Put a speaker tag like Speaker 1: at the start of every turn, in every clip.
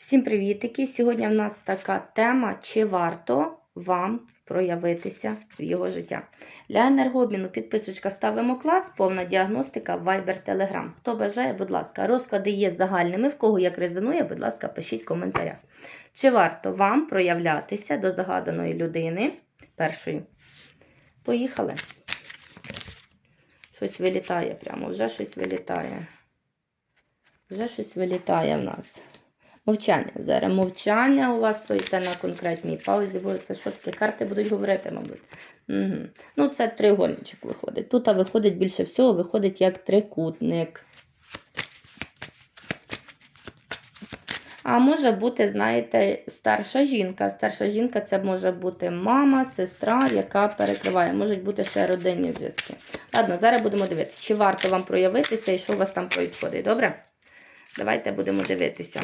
Speaker 1: Всім привітики! Сьогодні в нас така тема, чи варто вам проявитися в його життя. Для енергообміну підписочка ставимо клас, повна діагностика, Viber, Telegram. Хто бажає, будь ласка, розклади є загальними. В кого як резонує, будь ласка, пишіть в коментарях. Чи варто вам проявлятися до загаданої людини першою? Поїхали. Щось вилітає прямо, вже щось вилітає. Вже щось вилітає в нас. Мовчання. Зараз мовчання у вас стоїте на конкретній паузі, бо це що таке? Карти будуть говорити, мабуть. Угу. Ну, це тригольничок виходить. Тут а виходить більше всього, виходить як трикутник. А може бути, знаєте, старша жінка. Старша жінка це може бути мама, сестра, яка перекриває. Можуть бути ще родинні зв'язки. Ладно, зараз будемо дивитися, чи варто вам проявитися і що у вас там відбувається. Добре? Давайте будемо дивитися.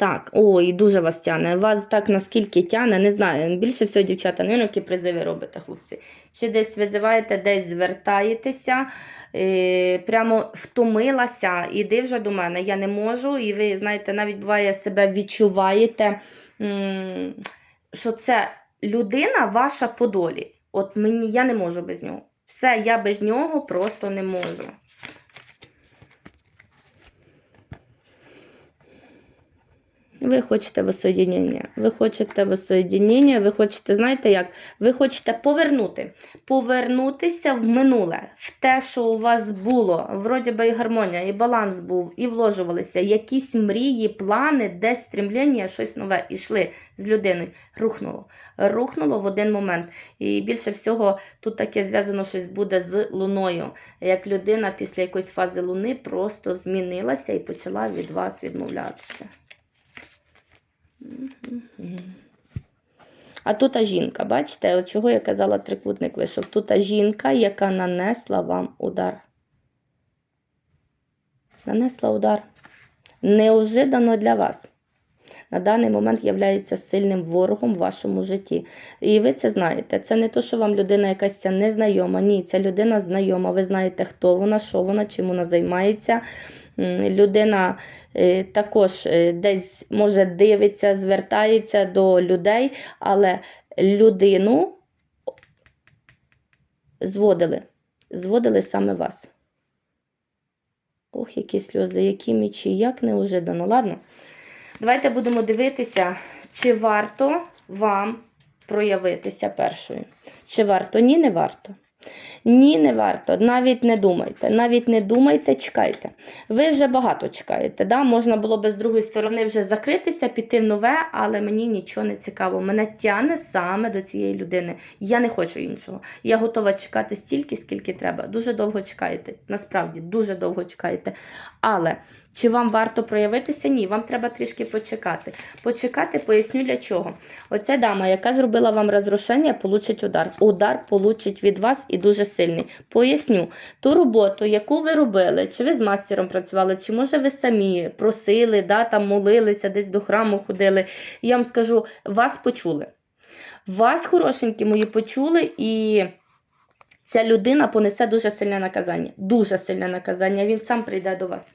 Speaker 1: Так, ой, дуже вас тяне. Вас так наскільки тяне, не знаю. Більше всього, дівчата, не які призиви робите, хлопці. Чи десь визиваєте, десь звертаєтеся, е, прямо втомилася, іди вже до мене, я не можу. І ви, знаєте, навіть буває себе відчуваєте, що це людина ваша по долі. От мені я не можу без нього. Все, я без нього просто не можу. Ви хочете воссоєднення. Ви хочете воссоєднення, ви хочете, знаєте як? Ви хочете повернути. Повернутися в минуле, в те, що у вас було. Вроді би і гармонія, і баланс був, і вложувалися. Якісь мрії, плани, десь стремлення, щось нове ішли з людиною. Рухнуло. Рухнуло в один момент. І більше всього тут таке зв'язано щось буде з луною. Як людина після якоїсь фази луни просто змінилася і почала від вас відмовлятися. А тут а жінка, бачите, от чого я казала трикутник вийшов. Тут а жінка, яка нанесла вам удар. Нанесла удар. Неожиданно для вас. На даний момент є сильним ворогом в вашому житті. І ви це знаєте. Це не то, що вам людина якась незнайома. Ні, ця людина знайома. Ви знаєте, хто вона, що вона, чим вона займається. Людина е, також е, десь може дивиться, звертається до людей, але людину зводили. Зводили саме вас. Ох, які сльози, які мічі, як неожиданно. Ладно. Давайте будемо дивитися, чи варто вам проявитися першою. Чи варто? Ні, не варто. Ні, не варто. Навіть не думайте. Навіть не думайте, чекайте. Ви вже багато чекаєте. Да? Можна було би з другої сторони вже закритися, піти в нове, але мені нічого не цікаво. Мене тяне саме до цієї людини. Я не хочу іншого. Я готова чекати стільки, скільки треба. Дуже довго чекаєте. Насправді, дуже довго чекаєте. Але. Чи вам варто проявитися? Ні, вам треба трішки почекати. Почекати, поясню для чого. Оця дама, яка зробила вам розрушення, получить удар. Удар получить від вас і дуже сильний. Поясню, ту роботу, яку ви робили, чи ви з мастером працювали, чи може ви самі просили, да, там молилися, десь до храму ходили. Я вам скажу, вас почули. Вас, хорошенькі мої, почули і. Ця людина понесе дуже сильне наказання. Дуже сильне наказання. Він сам прийде до вас.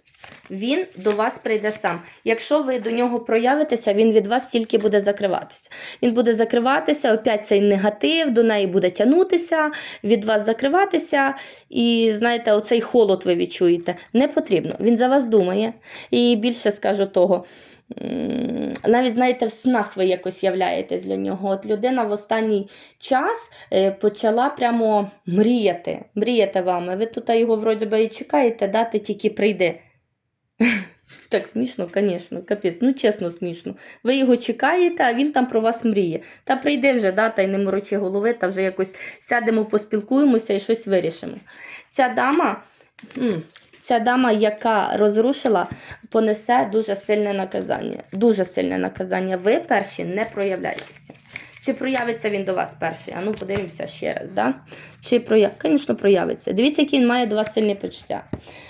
Speaker 1: Він до вас прийде сам. Якщо ви до нього проявитеся, він від вас тільки буде закриватися. Він буде закриватися, опять цей негатив, до неї буде тягнутися, від вас закриватися. І знаєте, оцей холод ви відчуєте. Не потрібно. Він за вас думає. І більше скажу того. Навіть, знаєте, в снах ви якось являєтесь для нього. От людина в останній час е, почала прямо мріяти. Мріяти вами. Ви тут його вроді би і чекаєте, дати тільки прийде. Так смішно, звісно, капець. Ну, чесно, смішно. Ви його чекаєте, а він там про вас мріє. Та прийде вже, да, та й не морочи голови, та вже якось сядемо, поспілкуємося і щось вирішимо. Ця дама. Ця дама, яка розрушила, понесе дуже сильне наказання. Дуже сильне наказання. Ви перші не проявляєтеся. Чи проявиться він до вас перший? А ну подивимося ще раз. да? Чи проявиться? Звісно, проявиться. Дивіться, які він має до вас сильні почуття.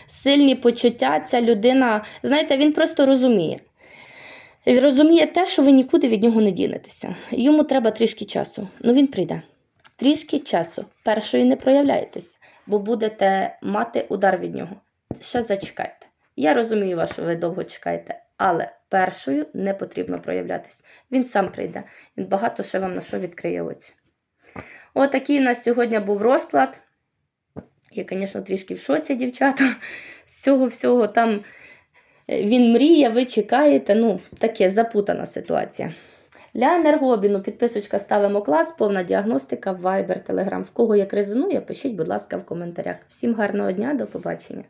Speaker 1: Сильні почуття, ця людина, знаєте, він просто розуміє. Він розуміє те, що ви нікуди від нього не дінетеся. Йому треба трішки часу. Ну він прийде. Трішки часу. Першої не проявляєтесь, бо будете мати удар від нього ще зачекайте. Я розумію вас, що ви довго чекаєте, але першою не потрібно проявлятись. Він сам прийде. Він багато ще вам на що відкриє очі. Отакий у нас сьогодні був розклад. Я, звісно, трішки в шоці, дівчата. З цього всього там е, він мріє, ви чекаєте. Ну, таке запутана ситуація. Для енергообміну підписочка ставимо клас, повна діагностика, Viber, Telegram. В кого як резонує, пишіть, будь ласка, в коментарях. Всім гарного дня, до побачення.